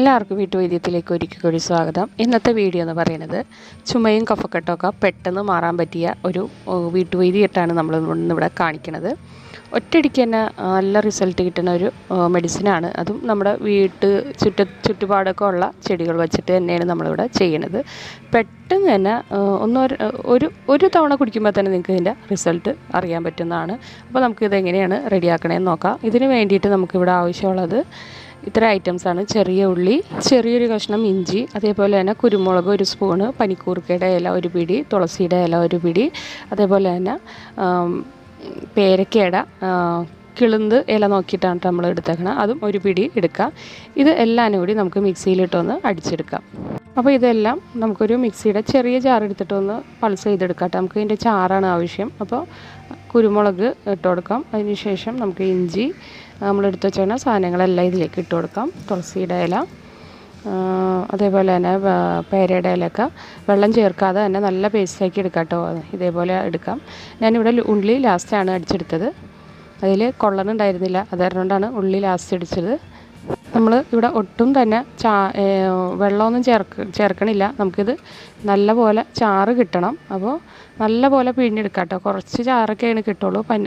എല്ലാവർക്കും വീട്ടുവൈദ്യത്തിലേക്ക് ഒരിക്കൽ കൂടി സ്വാഗതം. ഇന്നത്തെ വീഡിയോ എന്ന് പറയുന്നത് ചുമയും കഫക്കെട്ടൊക്കെ പെട്ടെന്ന് മാറാൻ പറ്റിയ ഒരു വീട്ടുവൈദ്യമായിട്ടാണ് നമ്മൾ ഇന്നിവിടെ കാണിക്കുന്നത്. ഒറ്റയടിക്ക് തന്നെ നല്ല റിസൾട്ട് കിട്ടുന്ന ഒരു മെഡിസിനാണ് അതും നമ്മുടെ വീട്ട് ചുറ്റ ചുറ്റുപാടൊക്കെ ഉള്ള ചെടികൾ വെച്ചിട്ട് തന്നെയാണ് നമ്മളിവിടെ ചെയ്യുന്നത്. പെട്ടെന്ന് തന്നെ ഒന്നോ ഒരു ഒരു തവണ കുടിക്കുമ്പോൾ തന്നെ നിങ്ങൾക്ക് ഇതിന്റെ റിസൾട്ട് അറിയാൻ പറ്റുന്നതാണ്. അപ്പോൾ നമുക്കിത് എങ്ങനെയാണ് റെഡിയാക്കണേന്ന് നോക്കാം. ഇതിന് വേണ്ടിയിട്ട് നമുക്കിവിടെ ആവശ്യമുള്ളത് ഇത്ര ഐറ്റംസ് ആണ്. ചെറിയ ഉള്ളി ചെറിയൊരു കഷ്ണം ഇഞ്ചി അതേപോലെ തന്നെ കുരുമുളക് ഒരു സ്പൂണ് പനിക്കൂർക്കയുടെ ഇല ഒരു പിടി തുളസിയുടെ ഇല ഒരു പിടി അതേപോലെ തന്നെ പേരക്കയുടെ കിളുന്ത് ഇല നോക്കിയിട്ടാണ് നമ്മൾ എടുത്തേക്കണം. അതും ഒരു പിടി എടുക്കാം. ഇത് എല്ലാം കൂടി നമുക്ക് മിക്സിയിലിട്ടൊന്ന് അടിച്ചെടുക്കാം. അപ്പോൾ ഇതെല്ലാം നമുക്കൊരു മിക്സിയുടെ ചെറിയ ജാർ എടുത്തിട്ട് ഒന്ന് പൾസ് ചെയ്തെടുക്കാം നമുക്ക് ഇതിന്റെ ചാറാണ് ആവശ്യം. അപ്പോൾ കുരുമുളക് ഇട്ട് കൊടുക്കാം. അതിന് ശേഷം നമുക്ക് ഇഞ്ചി നമ്മൾ എടുത്ത് വെച്ചിരുന്ന സാധനങ്ങളെല്ലാം ഇതിലേക്ക് ഇട്ട് കൊടുക്കാം. തുളസിയുടെ ഇല അതേപോലെ തന്നെ പേരയുടെ ഇലയൊക്കെ വെള്ളം ചേർക്കാതെ തന്നെ നല്ല പേസ്റ്റാക്കി എടുക്കാം കേട്ടോ ഇതേപോലെ എടുക്കാം. ഞാനിവിടെ ഉള്ളി ലാസ്റ്റാണ് അടിച്ചെടുത്തത്. അതിൽ കൊള്ളനുണ്ടായിരുന്നില്ല അതുകൊണ്ടാണ് ഉള്ളി ലാസ്റ്റ് അടിച്ചത്. നമ്മൾ ഇവിടെ ഒട്ടും തന്നെ ചാ വെള്ളമൊന്നും ചേർക്ക് ചേർക്കണില്ല. നമുക്കിത് നല്ല പോലെ ചാറ് കിട്ടണം. അപ്പോൾ നല്ല പോലെ പിഴിഞ്ഞെടുക്കാം കേട്ടോ. കുറച്ച് ചാറൊക്കെയാണ് കിട്ടുള്ളൂ. പനി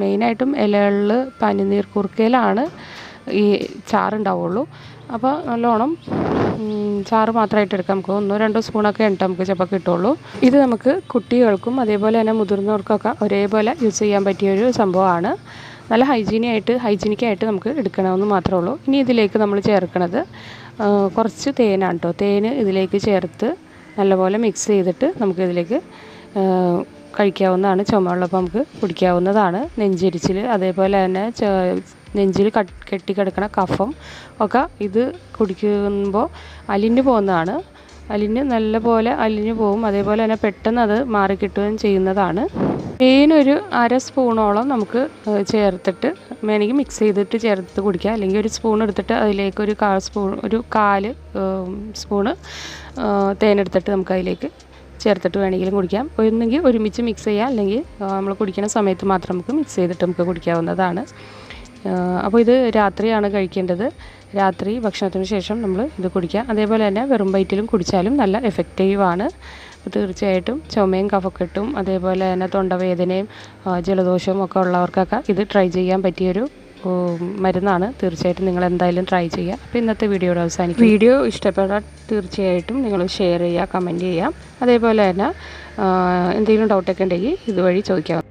മെയിനായിട്ടും ഇലകളിൽ പനിനീർ കുറുക്കയിലാണ് ഈ ചാറുണ്ടാവുള്ളൂ. അപ്പോൾ നല്ലോണം ചാറ് മാത്രമായിട്ട് എടുക്കാം. നമുക്ക് ഒന്നോ രണ്ടോ സ്പൂണൊക്കെ ഉണ്ട് നമുക്ക് ചിലപ്പോൾ കിട്ടുള്ളൂ. ഇത് നമുക്ക് കുട്ടികൾക്കും അതേപോലെ തന്നെ മുതിർന്നവർക്കൊക്കെ ഒരേപോലെ യൂസ് ചെയ്യാൻ പറ്റിയൊരു സംഭവമാണ്. നല്ല ഹൈജീനിയായിട്ട് ഹൈജീനിക്കായിട്ട് നമുക്ക് എടുക്കണമെന്ന് മാത്രമേ ഉള്ളൂ. ഇനി ഇതിലേക്ക് നമ്മൾ ചേർക്കണത് കുറച്ച് തേനാണ് കേട്ടോ തേൻ ഇതിലേക്ക് ചേർത്ത് നല്ലപോലെ മിക്സ് ചെയ്തിട്ട് നമുക്കിതിലേക്ക് കഴിക്കാവുന്നതാണ്. ചുമയുള്ളപ്പോൾ നമുക്ക് കുടിക്കാവുന്നതാണ്. നെഞ്ചിരിച്ചിൽ അതേപോലെ തന്നെ നെഞ്ചിൽ കട്ട് കെട്ടിക്കിടക്കണ കഫം ഒക്കെ ഇത് കുടിക്കുമ്പോൾ അലിഞ്ഞു പോകുന്നതാണ്. അലിഞ്ഞ് നല്ലപോലെ അലിഞ്ഞു പോകും അതേപോലെ തന്നെ പെട്ടെന്ന് അത് മാറിക്കിട്ടുകയും ചെയ്യുന്നതാണ്. തേനൊരു അര സ്പൂണോളം നമുക്ക് ചേർത്തിട്ട് വേണമെങ്കിൽ മിക്സ് ചെയ്തിട്ട് ചേർത്ത് കുടിക്കുക അല്ലെങ്കിൽ ഒരു സ്പൂൺ എടുത്തിട്ട് അതിലേക്ക് ഒരു കാൽ സ്പൂൺ ഒരു കാൽ സ്പൂണ് തേനെടുത്തിട്ട് നമുക്ക് അതിലേക്ക് ചേർത്തിട്ട് വേണമെങ്കിലും കുടിക്കാം. ഒന്നെങ്കിൽ ഒരുമിച്ച് മിക്സ് ചെയ്യാം. അല്ലെങ്കിൽ നമ്മൾ കുടിക്കുന്ന സമയത്ത് മാത്രം നമുക്ക് മിക്സ് ചെയ്തിട്ട് നമുക്ക് കുടിക്കാവുന്നതാണ്. അപ്പോൾ ഇത് രാത്രിയാണ് കഴിക്കേണ്ടത്. രാത്രി ഭക്ഷണത്തിന് ശേഷം നമ്മൾ ഇത് കുടിക്കുക അതേപോലെ തന്നെ വെറും വയറ്റിലും കുടിച്ചാലും നല്ല എഫക്റ്റീവാണ് അപ്പോൾ തീർച്ചയായിട്ടും ചുമയും കഫക്കെട്ടും അതേപോലെ തന്നെ തൊണ്ടവേദനയും ജലദോഷവും ഒക്കെ ഉള്ളവർക്കൊക്കെ ഇത് ട്രൈ ചെയ്യാൻ പറ്റിയൊരു മരുന്നാണ്. തീർച്ചയായിട്ടും നിങ്ങൾ എന്തായാലും ട്രൈ ചെയ്യുക. അപ്പോൾ ഇന്നത്തെ വീഡിയോയുടെ അവസാനിക്കും വീഡിയോ ഇഷ്ടപ്പെട്ടാൽ തീർച്ചയായിട്ടും നിങ്ങൾ ഷെയർ ചെയ്യുക കമന്റ് ചെയ്യുക. അതേപോലെ തന്നെ എന്തെങ്കിലും ഡൗട്ടൊക്കെ ഉണ്ടെങ്കിൽ ഇതുവഴി ചോദിക്കാം